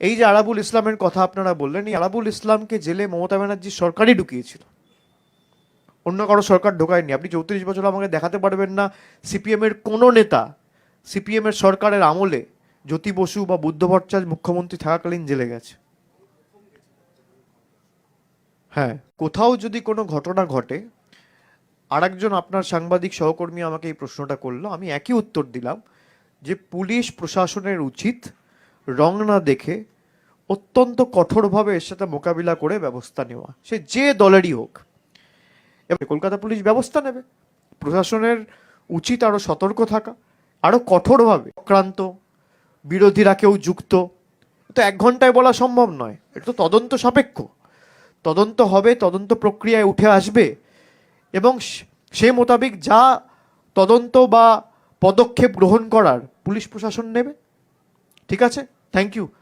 এই যে আরাবুল ইসলামের কথা আপনারা বললেন, এই আরাবুল ইসলামকে জেলে মমতা ব্যানার্জি সরকারই ঢুকিয়েছিল। অন্য কারও সরকার ঢোকায়নি। আপনি চৌত্রিশ বছর আমাকে দেখাতে পারবেন না সিপিএম এর কোনো নেতা সিপিএম এর সরকারের আমলে জ্যোতি বসু বা বুদ্ধ ভট্টাচার্য মুখ্যমন্ত্রী থাকাকালীন জেলে গেছে। হ্যাঁ কোথাও যদি কোনো ঘটনা ঘটে, আরেকজন আপনার সাংবাদিক সহকর্মী আমাকে এই প্রশ্নটা করল, আমি একই উত্তর দিলাম যে পুলিশ প্রশাসনের উচিত রং না দেখে অত্যন্ত কঠোরভাবে এর সাথে মোকাবিলা করে ব্যবস্থা নেওয়া। সে যে দলেরই হোক। এবার কলকাতা পুলিশ ব্যবস্থা নেবে। প্রশাসনের উচিত আরও সতর্ক থাকা আরও কঠোরভাবে। আক্রান্ত বিরোধীরা কেউ যুক্ত। তো এক ঘন্টায় বলা সম্ভব নয়। এটা তো তদন্ত সাপেক্ষ। তদন্ত হবে, তদন্ত প্রক্রিয়ায় উঠে আসবে। এবং সে- মোতাবেক যা তদন্ত বা পদক্ষেপ গ্রহণ করার পুলিশ প্রশাসন নেবে। ঠিক আছে? Thank you.